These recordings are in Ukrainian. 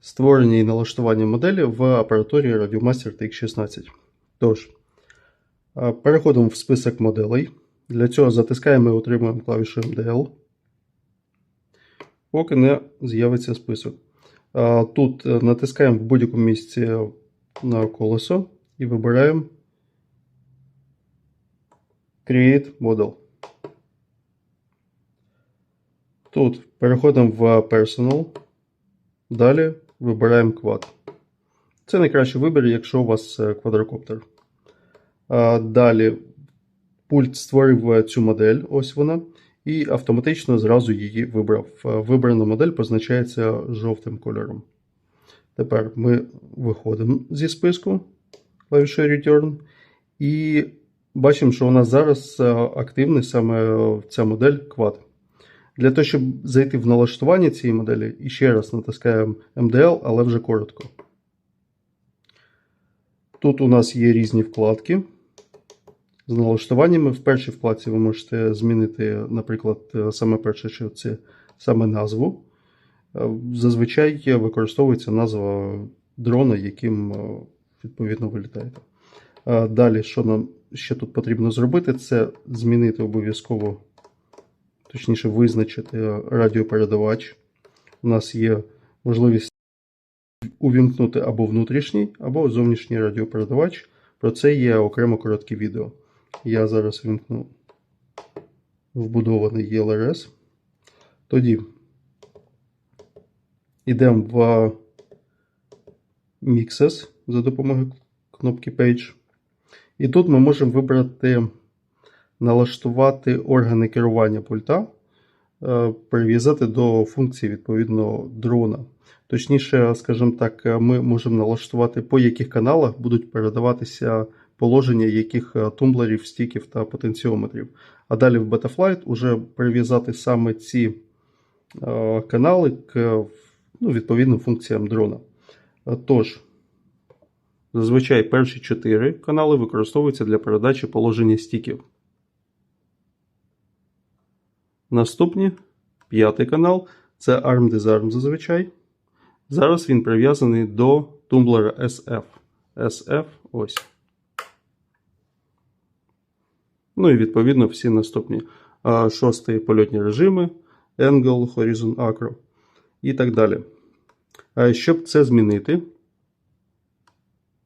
Створення і налаштування моделі в апаратурі Radiomaster TX16. Тож, е, переходимо в список моделей. Для цього затискаємо і отримуємо клавішу MDL. Поки не з'явиться список. Е, Тут е, натискаємо в будь-якому місці на колесо і вибираємо Create Model. Тут переходимо в Personal. Далі вибираємо квад. Це найкращий вибір, якщо у вас е, квадрокоптер. Далі пульт створив е, цю модель, ось вона, і автоматично зразу її вибрав. Е, Вибрана модель позначається жовтим кольором. Тепер ми виходимо зі списку клавішою Return і бачимо, що у нас зараз активний саме ця модель квад. Для того, щоб зайти в налаштування цієї моделі, і ще раз натискаємо MDL, але вже коротко. Тут у нас є різні вкладки з налаштуваннями. В першій вкладці ви можете змінити, наприклад, саме перше, що це саме назву. Зазвичай використовується назва дрона, яким е, відповідно ви літаєте. Е, Далі, що нам ще тут потрібно зробити, це змінити обов'язково точніше визначити радіопередавач. У нас є можливість увімкнути або внутрішній, або зовнішній радіопередавач. Про це є окремо коротке відео. Я зараз вімкну вбудований ELRS. Тоді йдемо в Mixes за допомогою кнопки Page. І тут ми можемо вибрати налаштувати органи керування пульта, е, прив'язати до функції відповідно дрона. Точніше, скажімо так, е, ми можемо налаштувати, по яких каналах будуть передаватися положення яких е, тумблерів, стіків та потенціометрів. А далі в Betaflight уже прив'язати саме ці канали к ну, відповідним функціям дрона. Тож, зазвичай перші чотири канали використовуються для передачі положення стіків. Наступні п'ятий канал це ARM Disarm зазвичай. Зараз він прив'язаний до тумблера SF. SF ось. Ну і відповідно всі наступні. Шостий польотні режими, Angle, Horizon Acro і так далі. Щоб це змінити,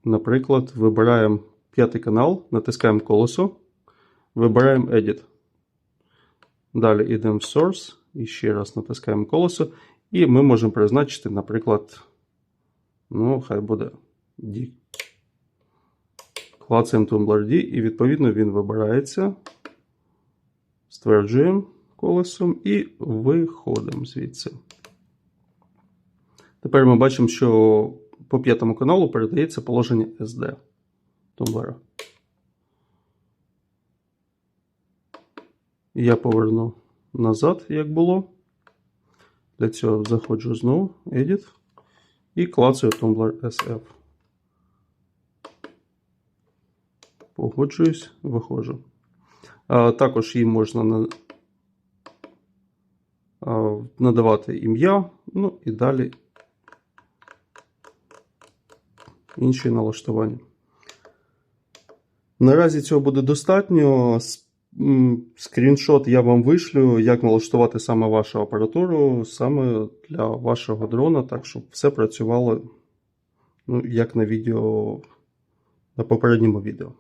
наприклад, вибираємо п'ятий канал, натискаємо колесо, вибираємо Edit. Далі йдемо в Source і ще раз натискаємо колесо. І ми можемо призначити, наприклад, ну, хай буде D. Клацаємо Tumblr D, і відповідно він вибирається. Стверджуємо колесом і виходимо звідси. Тепер ми бачимо, що по п'ятому каналу передається положення SD тумблера. Я поверну назад, як було. Для цього заходжу знову, Edit і клацаю Tumblr SF. Погоджуюсь, виходжу. А, також їм можна надавати ім'я, ну і далі інші налаштування. Наразі цього буде достатньо. Скріншот я вам вишлю, як налаштувати саме вашу апаратуру, саме для вашого дрона, так щоб все працювало, ну, як на відео на попередньому відео.